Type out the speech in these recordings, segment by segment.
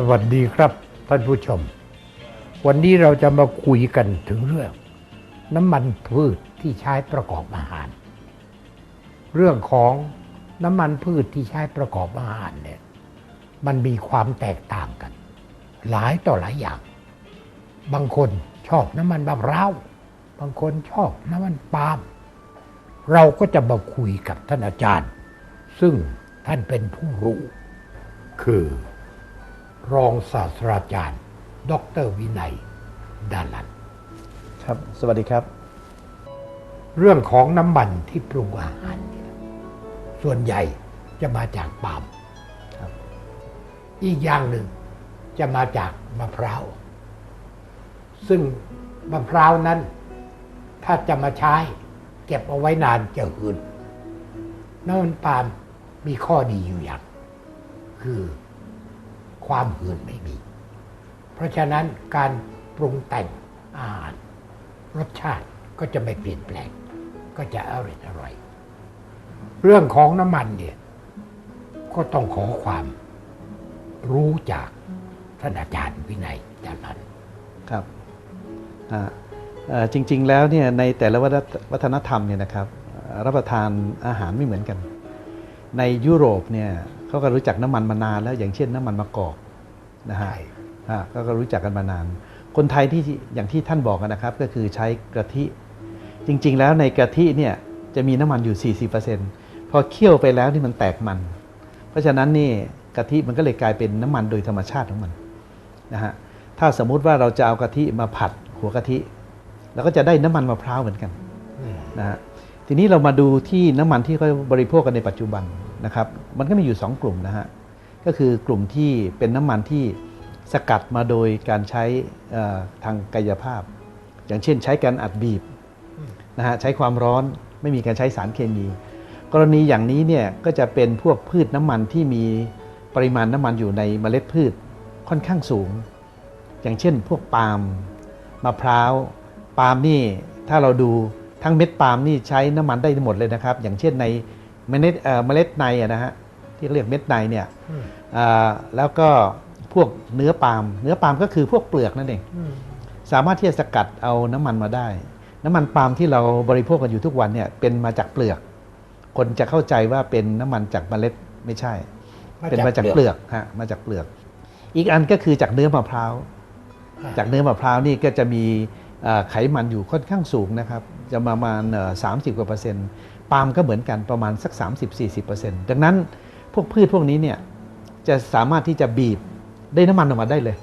สวัสดีครับท่านผู้ชม วันนี้เราจะมาคุยกันถึงเรื่อง น้ำมันพืชที่ใช้ประกอบอาหาร เรื่องของน้ำมันพืชที่ใช้ประกอบอาหารเนี่ยมันมีความแตกต่างกัน หลายต่อหลายอย่าง บางคนชอบน้ำมันมะพร้าวบางคนชอบน้ำมันปาล์มเราก็จะมาคุยกับท่านอาจารย์ ซึ่งท่านเป็นผู้รู้คือ รองศาสตราจารย์ ดรวินัยดาลันครับ สวัสดีครับ เรื่องของน้ำมันที่ปรุงอาหารเนี่ยส่วนใหญ่จะมาจากปาล์มครับอีกอย่างหนึ่งจะมาจากมะพร้าว ซึ่งมะพร้าวนั้น ถ้าจะมาใช้ เก็บเอาไว้นานจะหืนน้ำมันปาล์มมีข้อดีอยู่อย่าง คือ ความหืนไม่มี เพราะฉะนั้นการปรุงแต่งอาหาร รสชาติก็จะไม่เปลี่ยนแปลง ก็จะอร่อยอร่อย เรื่องของน้ำมันเนี่ย ก็ต้องขอความรู้จากท่านอาจารย์วินัยดาลันครับจริง ๆ แล้วเนี่ยในแต่ละวัฒนธรรมเนี่ยนะครับรับประทานอาหารไม่เหมือนกัน ในยุโรปเนี่ย เขาก็รู้จักน้ำมันมานานแล้วอย่างเช่นน้ำมันมะกอกนะฮะใช่อ่าก็ก็รู้จักกันมานาน คนไทยที่อย่างที่ท่านบอกกันนะครับ ก็คือใช้กะทิ จริง ๆ แล้วในกะทิเนี่ยจะมีน้ำมันอยู่ 40%พอเคี่ยวไปแล้วนี่มันแตกมัน เพราะฉะนั้นนี่กะทิมันก็เลยกลายเป็นน้ำมันโดยธรรมชาติของมันนะฮะถ้าสมมุติว่าเราจะเอากะทิมาผัดหัวกะทิเราก็จะได้น้ำมันมะพร้าวเหมือนกันนะฮะทีนี้เรามาดูที่น้ำมันที่เขาบริโภคกันในปัจจุบัน นะครับมันก็มีอยู่ 2 กลุ่มนะฮะก็คือกลุ่มที่เป็นน้ำมันที่สกัดมาโดยการใช้ทางกายภาพ อย่างเช่นใช้การอัดบีบนะฮะใช้ความร้อนไม่มีการใช้สารเคมี กรณีอย่างนี้เนี่ยก็จะเป็นพวกพืชน้ำมันที่มีปริมาณน้ำมันอยู่ในเมล็ดพืชค่อนข้างสูง อย่างเช่น พวกปาล์มมะพร้าวปาล์มนี่ถ้าเราดูทั้งเม็ดปาล์มนี่ใช้น้ำมันได้หมดเลยนะครับ อย่างเช่นใน เมล็ดเอ่อเมล็ดในอะนะฮะที่เรียกเม็ดในเนี่ยอ่าแล้วก็พวกเนื้อปาล์มเนื้อปาล์มก็คือพวกเปลือกนั่นเองสามารถที่จะสกัดเอาน้ำมันมาได้ น้ำมันปาล์มที่เราบริโภคกันอยู่ทุกวันเนี่ยเป็นมาจากเปลือก คนจะเข้าใจว่าเป็นน้ำมันจากเมล็ดไม่ใช่ เป็นมาจากเปลือกฮะมาจากเปลือก อีกอันก็คือจากเนื้อมะพร้าวจากเนื้อมะพร้าวนี่ก็จะมีเอ่อไขมันอยู่ค่อนข้างสูงนะครับ จะประมาณสามสิบกว่าเปอร์เซ็นต์ ปาล์มก็เหมือนกันประมาณสัก 30-40%เปอร์เซ็นต์ดังนั้นพวกพืชพวกนี้เนี่ยจะสามารถที่จะบีบได้น้ำมันออกมาได้เลย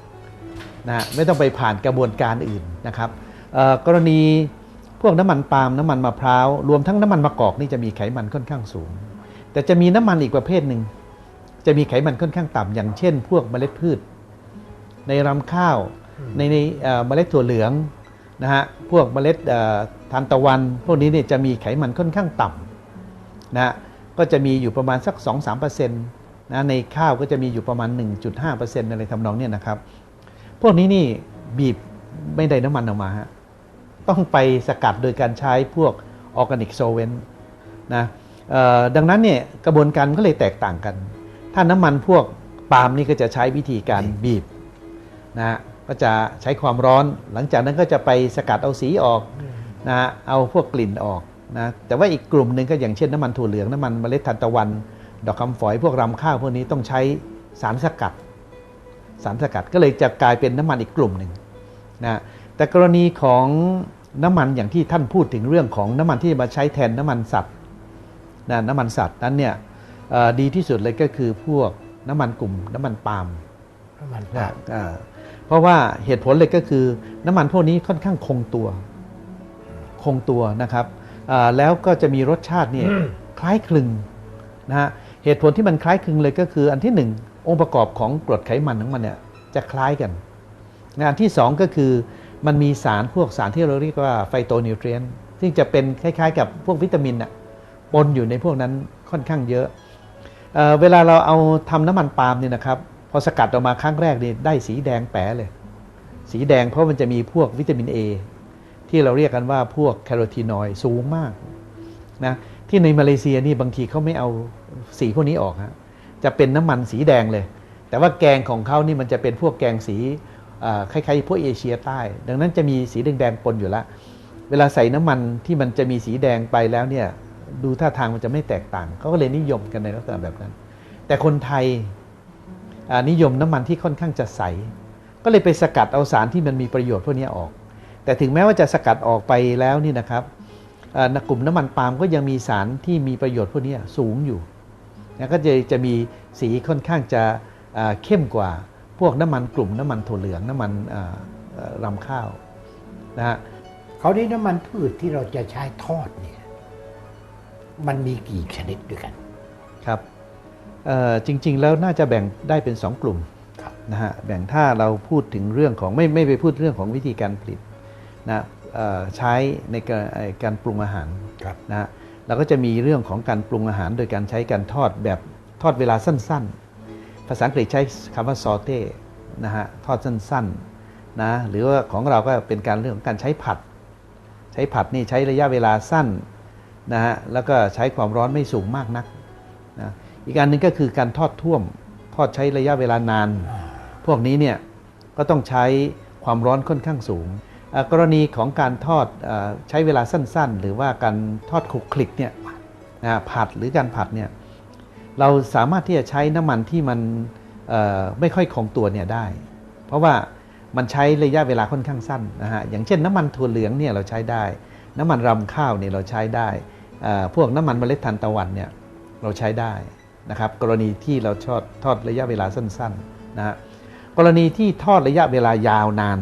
นะไม่ต้องไปผ่านกระบวนการอื่นนะครับกรณีพวกน้ำมันปาล์มน้ำมันมะพร้าวรวมทั้งน้ำมันมะกอกนี่จะมีไขมันค่อนข้างสูง แต่จะมีน้ำมันอีกประเภทหนึ่งจะมีไขมันค่อนข้างต่ำอย่างเช่น พวกเมล็ดพืช ในรำข้าวในในเมล็ดถั่วเหลืองนะฮะพวกเมล็ดานตะวัน พวกนี้เนี่ยจะมีไขมันค่อนข้างต่ำนะฮะก็จะมีอยู่ประมาณสัก 2-3%นะในข้าวก็จะมีอยู่ประมาณ 1.5%อะไรทำนองเนี้นะครับ พวกนี้นี่บีบไม่ได้น้ำมันออกมาฮะต้องไปสกัดโดยการใช้พวกออร์แกนิกโซเวนนะเอ่อดังนั้นเนี่ยกระบวนการก็เลยแตกต่างกัน ถ้าน้ำมันพวกปาล์มนี่ก็จะใช้วิธีการบีบนะฮะก็จะใช้ความร้อน หลังจากนั้นก็จะไปสกัดเอาสีออก นะฮะเอาพวกกลิ่นออกนะแต่ว่าอีกกลุ่มหนึ่งก็อย่างเช่นน้ำมันถั่วเหลืองน้ำมันเมล็ดทานตะวัน ดอกคำฝอยพวกรำข้าวพวกนี้ต้องใช้สารสกัด สารสกัดก็เลยจะกลายเป็นน้ำมันอีกกลุ่มหนึ่งนะแต่กรณีของน้ำมันอย่างที่ท่านพูดถึงเรื่องของน้ำมันที่มาใช้แทนน้ำมันสัตว์นะน้ำมันสัตว์นั้นเนี่ยเอ่อดีที่สุดเลยก็คือพวกน้ำมันกลุ่มน้ำมันปาล์มน้ำมันนะปาล์มอ่าเพราะว่าเหตุผลเลยก็คือน้ำมันพวกนี้ค่อนข้างคงตัว คงตัวนะครับอ่าแล้วก็จะมีรสชาติเนี่ยคล้ายคลึงนะฮะเหตุผลที่มันคล้ายคลึงเลยก็คืออันที่หนึ่งองค์ประกอบของกรดไขมันของมันเนี่ยจะคล้ายกันนะอันที่สองก็คือมันมีสารพวกสารที่เราเรียกว่าไฟโตนิวเทรียนซึ่งจะเป็นคล้ายๆ กับพวกวิตามินน่ะปนอยู่ในพวกนั้นค่อนข้างเยอะเอ่อเวลาเราเอาทำน้ำมันปาล์มเนี่ยนะครับพอสกัดออกมาครั้งแรกนี่ได้สีแดงแป๋เลย สีแดงเพราะมันจะมีพวกวิตามิน A ที่เราเรียกกันว่าพวกแคโรทีนอยด์สูงมากนะที่ในมาเลเซียนี่บางทีเขาไม่เอาสีพวกนี้ออกฮะจะเป็นน้ำมันสีแดงเลย แต่ว่าแกงของเขานี่มันจะเป็นพวกแกงสีคล้ายๆพวกเอเชียใต้ ดังนั้นจะมีสีแดงๆปนอยู่แล้วเวลาใส่น้ำมันที่มันจะมีสีแดงไปแล้วเนี่ยดูท่าทางมันจะไม่แตกต่างเขาก็เลยนิยมกันในลักษณะแบบนั้น แต่คนไทยนิยมน้ำมันที่ค่อนข้างจะใส ก็เลยไปสกัดเอาสารที่มันมีประโยชน์พวกนี้ออก แต่ถึงแม้ว่าจะสกัดออกไปแล้วนี่นะครับเอ่อกลุ่มน้ำมันปาล์มก็ยังมีสารที่มีประโยชน์พวกนี้สูงอยู่นะก็จะจะมีสีค่อนข้างจะอ่าเข้มกว่าพวกน้ำมันกลุ่มน้ำมันถั่วเหลืองน้ำมันอ่าเอ่อรำข้าวนะฮะเขาวนี้น้ำมันพืชที่เราจะใช้ทอดเนี่ยมันมีกี่ชนิดด้วยกันครับเอ่อจริง ๆ แล้วน่าจะแบ่งได้เป็น 2 กลุ่มครับนะฮะแบ่งถ้าเราพูดถึงเรื่องของไม่ไม่ไปพูดเรื่องของวิธีการผลิต นะเอ่อใช้ในการเอ่อการปรุงอาหารครับนะฮะเราก็จะมีเรื่องของการปรุงอาหาร โดยการใช้การทอดแบบทอดเวลาสั้น ๆ ภาษาอังกฤษใช้คำว่าซอเต้นะฮะทอดสั้นๆนะหรือว่าของเราก็เป็นการเรื่องของการใช้ผัด ใช้ผัดนี่ใช้ระยะเวลาสั้นนะฮะแล้วก็ใช้ความร้อนไม่สูงมากนักนะอีกอันหนึ่งก็คือการทอดท่วม ทอดใช้ระยะเวลานาน พวกนี้เนี่ยก็ต้องใช้ความร้อนค่อนข้างสูงอ่า กรณีของการทอดอใช้เวลาสั้นๆ หรือว่าการทอดคลุกคลิกเนี่ยผัดหรือการผัดเนี่ยเราสามารถที่จะใช้น้ำมันที่มันไม่ค่อยคงตัวเนี่ยได้ เพราะว่ามันใช้ระยะเวลาค่อนข้างสั้นนะฮะอย่างเช่นน้ำมันถั่วเหลืองเนี่ยเราใช้ได้ น้ำมันรำข้าวเนี่ยเราใช้ได้ พวกน้ำมันเมล็ดทานตะวันเนี่ยเราใช้ได้นะครับกรณีที่เราทอดทอดระยะเวลาสั้นๆนะฮะกรณีที่ทอดระยะเวลายาวนาน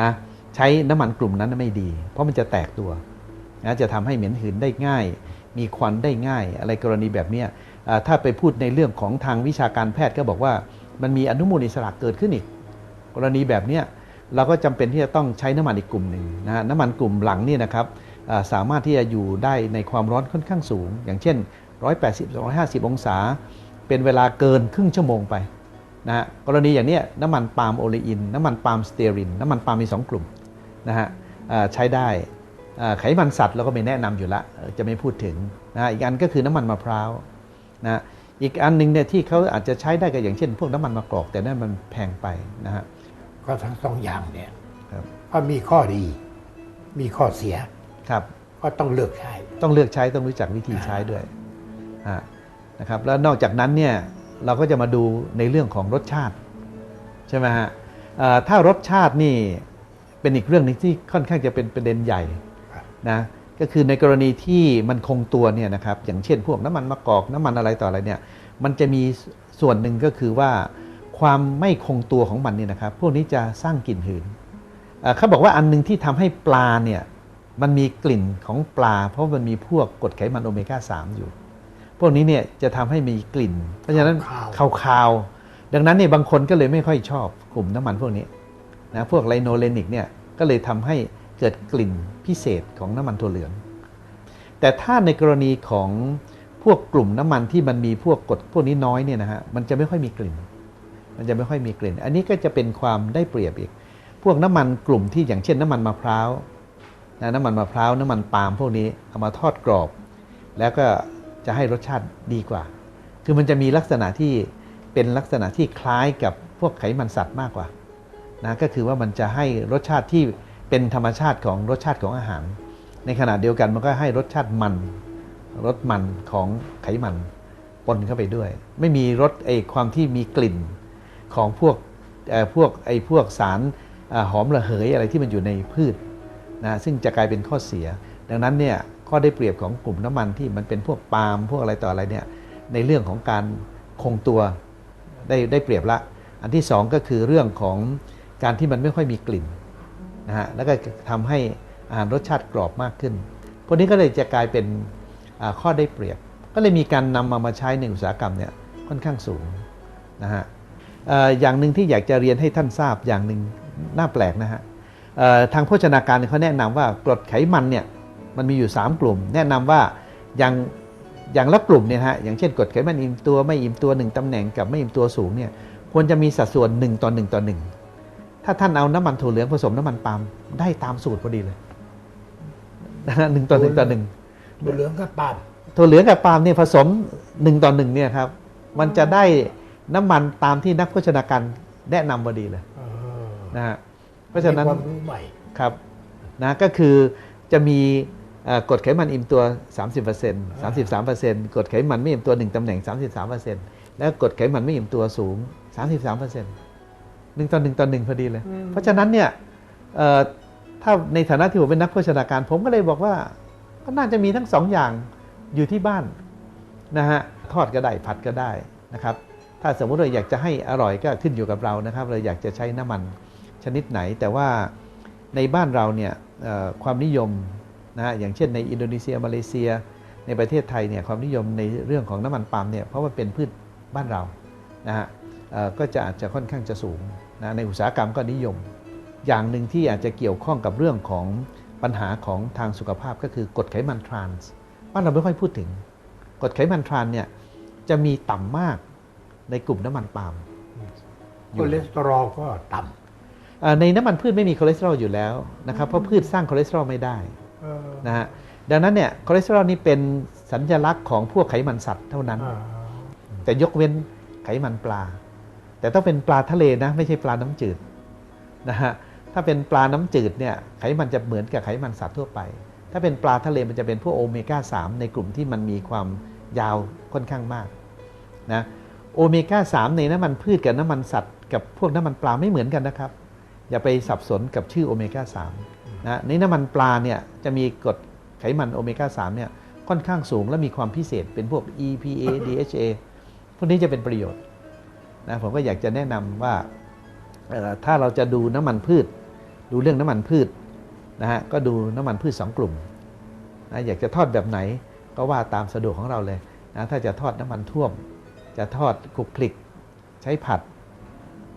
นะ ใช้น้ำมันกลุ่มนั้นไม่ดี เพราะมันจะแตกตัวนะจะทำให้เหม็นหืนได้ง่าย มีควันได้ง่าย อะไรกรณีแบบนี้ถ้าไปพูดในเรื่องของทางวิชาการแพทย์ก็บอกว่า มันมีอนุมูลอิสระเกิดขึ้นอีก กรณีแบบนี้เราก็จำเป็นที่จะต้องใช้น้ำมันอีกกลุ่มหนึ่งนะน้ำมันกลุ่มหลังนี่นะครับสามารถที่จะอยู่ได้ในความร้อนค่อนข้างสูง อย่างเช่น 180 150 องศา เป็นเวลาเกินครึ่งชั่วโมงไปนะฮะกรณีอย่างนี้น้ำมันปาล์มโอเลอิน น้ำมันปาล์มสเตอริน น้ำมันปาล์มมี 2 กลุ่ม นะฮะอ่าใช้ได้อ่าไขมันสัตว์เราก็ไม่แนะนำอยู่ละเอ่อจะไม่พูดถึงนะฮะอีกอันก็คือน้ำมันมะพร้าวนะฮะอีกอันหนึ่งเนี่ยที่เขาอาจจะใช้ได้ก็อย่างเช่น พวกน้ำมันมะกอกแต่นั่นมันแพงไปนะฮะก็ทั้งสองอย่างเนี่ยครับก็มีข้อดี มีข้อเสียครับ ก็ต้องเลือกใช้ ต้องเลือกใช้ต้องรู้จักวิธีใช้ด้วยอ่านะครับแล้วนอกจากนั้นเนี่ยเราก็จะมาดูในเรื่องของรสชาติใช่ไหมฮะอ่าถ้ารสชาตินี่ เป็นอีกเรื่องหนึงที่ค่อนข้างจะเป็นประเด็นใหญ่ครับนะก็คือในกรณีที่มันคงตัวเนี่ยนะครับอย่างเช่นพวกน้ำมันมะกอกน้ำมันอะไรต่ออะไรเนี่ยมันจะมีส่วนหนึ่งก็คือว่าความไม่คงตัวของมันเนี่ยนะครับพวกนี้จะสร้างกลิ่นหืนอ่าเขาบอกว่าอันหนึงที่ทำให้ปลาเนี่ยมันมีกลิ่นของปลา เพราะมันมีพวกกรดไขมันโอเมก้า 3 อยู่ พวกนี้เนี่ยจะทำให้มีกลิ่น เพราะฉะนั้นคาวคาวๆดังนั้นเนี่ยบางคนก็เลยไม่ค่อยชอบกลุ่มน้ำมันพวกนี้ นะพวกไลโนเลนิกเนี่ยก็เลยทำให้เกิดกลิ่นพิเศษของน้ำมันถั่วเหลือง แต่ถ้าในกรณีของพวกกลุ่มน้ำมันที่มันมีพวกกรดพวกนี้น้อยเนี่ยนะฮะมันจะไม่ค่อยมีกลิ่น มันจะไม่ค่อยมีกลิ่น อันนี้ก็จะเป็นความได้เปรียบอีก พวกน้ำมันกลุ่มที่อย่างเช่นน้ำมันมะพร้าวนะน้ำมันมะพร้าวน้ำมันปาล์มพวกนี้เอามาทอดกรอบ แล้วก็จะให้รสชาติดีกว่า คือมันจะมีลักษณะที่เป็นลักษณะที่คล้ายกับพวกไขมันสัตว์มากกว่า นะก็คือว่ามันจะให้รสชาติที่เป็นธรรมชาติของรสชาติของอาหาร ในขณะเดียวกันมันก็ให้รสชาติมันรสมันของไขมันปนเข้าไปด้วย ไม่มีรสไอความที่มีกลิ่นของพวกเอ่อพวกไอพวกสารอหอมระเหยอะไรที่มันอยู่ในพืชนะซึ่งจะกลายเป็นข้อเสีย ดังนั้นเนี่ยข้อได้เปรียบของกลุ่มน้ำมันที่มันเป็นพวกปาล์มพวกอะไรต่ออะไรเนี่ยในเรื่องของการคงตัวได้ได้เปรียบละ อันที่สองก็คือเรื่องของ การที่มันไม่ค่อยมีกลิ่นนะฮะแล้วก็ทำให้อาหารรสชาติกรอบมากขึ้น พวกนี้ก็เลยจะกลายเป็นข้อได้เปรียบ ก็เลยมีการนำมามาใช้ในอุตสาหกรรมเนี่ยค่อนข้างสูงนะฮะอย่างหนึ่งที่อยากจะเรียนให้ท่านทราบอย่างหนึ่งน่าแปลกนะฮะทางโภชนาการเขาแนะนำว่ากรดไขมันเนี่ยมันมีอยู่ 3 กลุ่ม แนะนำว่าอย่างอย่างละกลุ่มเนี่ยฮะอย่างเช่นกรดไขมันอิ่มตัวไม่อิ่มตัว 1ตำแหน่งกับไม่อิ่มตัวสูงเนี่ยควรจะมีสัดส่วน 1 ต่อ 1 ต่อ 1 ถ้าท่านเอาน้ำมันถั่วเหลืองผสมน้ำมันปาล์มได้ตามสูตรพอดีเลยนะฮะหนึ่งต่อหนึ่งต่อหนึ่งตัวเหลืองกับปาล์มถั่วเหลืองกับปาล์มเนี่ยผสม1ต่อ1เนี่ยครับ มันจะได้น้ำมันตามที่นักโภชนาการแนะนำพอดีเลยเออนะฮะเพราะฉะนั้นมีความรู้ใหม่ครับนะก็คือจะมีเอ่อกรดไขมันอิ่มตัว 30% 33%กรดไขมันไม่อิ่มตัว 1ตำแหน่ง 33%แล้วกรดไขมันไม่อิ่มตัวสูง 33% หนึ่งต่อหนึ่งต่อหนึ่งพอดีเลยอืมเพราะฉะนั้นเนี่ยเอ่อถ้าในฐานะที่ผมเป็นนักโภชนาการ ผมก็เลยบอกว่าก็น่าจะมีทั้งสองอย่างอยู่ที่บ้านนะฮะทอดก็ได้ผัดก็ได้นะครับ ถ้าสมมติเราอยากจะให้อร่อยก็ขึ้นอยู่กับเรานะครับ เราอยากจะใช้น้ำมันชนิดไหน แต่ว่าในบ้านเราเนี่ยเอ่อความนิยมนะฮะอย่างเช่นในอินโดนีเซียมาเลเซีย ในประเทศไทยเนี่ยความนิยมในเรื่องของน้ำมันปาล์มเนี่ยเพราะว่าเป็นพืชบ้านเรานะฮะเอ่อก็จะอาจจะค่อนข้างจะสูง นะในอุตสาหกรรมก็นิยม อย่างหนึ่งที่อาจจะเกี่ยวข้องกับเรื่องของปัญหาของทางสุขภาพก็คือกรดไขมันทรานส์บ้านเราไม่ค่อยพูดถึงกรดไขมันทรานส์เนี่ยจะมีต่ำมากในกลุ่มน้ำมันปาล์มคอเลสเตอรอลก็ต่เอ่อในน้ำมันพืชไม่มีคอเลสเตอรอลอยู่แล้วนะครับเพราะพืชสร้างคอเลสเตอรอลไม่ได้ำเออนะฮะดังนั้นเนี่ยคอเลสเตอรอลนี่เป็นสัญลักษณ์ของพวกไขมันสัตว์เท่านั้นอ่าแต่ยกเว้นไขมันปลา แต่ต้องเป็นปลาทะเลนะ ไม่ใช่ปลาน้ำจืดนะฮะถ้าเป็นปลาน้ำจืดเนี่ยไขมันจะเหมือนกับไขมันสัตว์ทั่วไป ถ้าเป็นปลาทะเลมันจะเป็นพวกโอเมก้า 3 ในกลุ่มที่มันมีความยาวค่อนข้างมากนะโอเมก้า 3 ในน้ำมันพืชกับน้ำมันสัตว์ กับพวกน้ำมันปลาไม่เหมือนกันนะครับ อย่าไปสับสนกับชื่อโอเมก้า3นะในน้ำมันปลาเนี่ยจะมีกรดไขมันโอเมก้า3เนี่ยค่อนข้างสูงและมีความพิเศษเป็นพวก EPA DHA พวกนี้จะเป็นประโยชน์ นะผมก็อยากจะแนะนำว่าเอ่อถ้าเราจะดูน้ำมันพืช ดูเรื่องน้ำมันพืชนะฮะก็ดูน้ำมันพืช 2 กลุ่มนะอยากจะทอดแบบไหนก็ว่าตามสะดวกของเราเลยนะถ้าจะทอดน้ำมันท่วม จะทอดคลุกคลิกใช้ผัด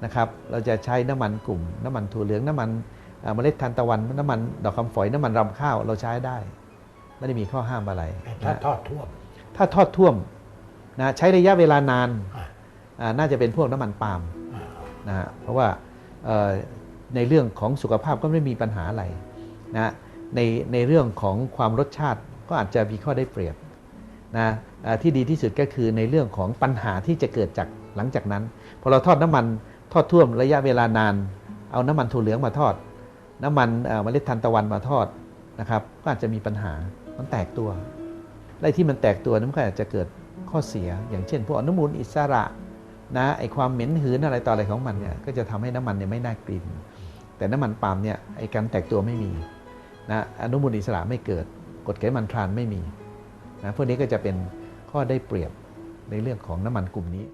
นะครับ เราจะใช้น้ำมันกลุ่ม น้ำมันถั่วเหลืองน้ำมันเอ่อเมล็ดทานตะวันน้ำมันดอกคำฝอยน้ำมันรำข้าวเราใช้ได้ ไม่ได้มีข้อห้ามอะไรแต่ถ้านะทอดท่วม ถ้าทอดท่วมนะใช้ระยะเวลานานอ่าอ่า น่าจะเป็นพวกน้ำมันปาล์มอ่านะฮะเพราะว่าเอ่อในเรื่องของสุขภาพก็ไม่มีปัญหาอะไรนะในในเรื่องของความรสชาติก็อาจจะมีข้อได้เปรียบนะอ่าที่ดีที่สุดก็คือในเรื่องของปัญหาที่จะเกิดจากหลังจากนั้นพอเราทอดน้ำมันทอดท่วมระยะเวลานาน เอาน้ำมันถั่วเหลืองมาทอด น้ำมันเอ่อเมล็ดทานตะวันมาทอดนะครับก็อาจจะมีปัญหามันแตกตัวและไอ้ที่มันแตกตัวนั้นก็อาจจะเกิดข้อเสีย อย่างเช่นพวกอนุมูลอิสระ นะไอความเหม็นหืนอะไรต่ออะไรของมันเนี่ยก็จะทำให้น้ำมันเนี่ยไม่น่ากลิ่น แต่น้ำมันปาล์มเนี่ยไอการแตกตัวไม่มีนะอนุมูลอิสระไม่เกิดกรดไขมันทรานไม่มีนะพวกนี้ก็จะเป็นข้อได้เปรียบในเรื่องของน้ำมันกลุ่มนี้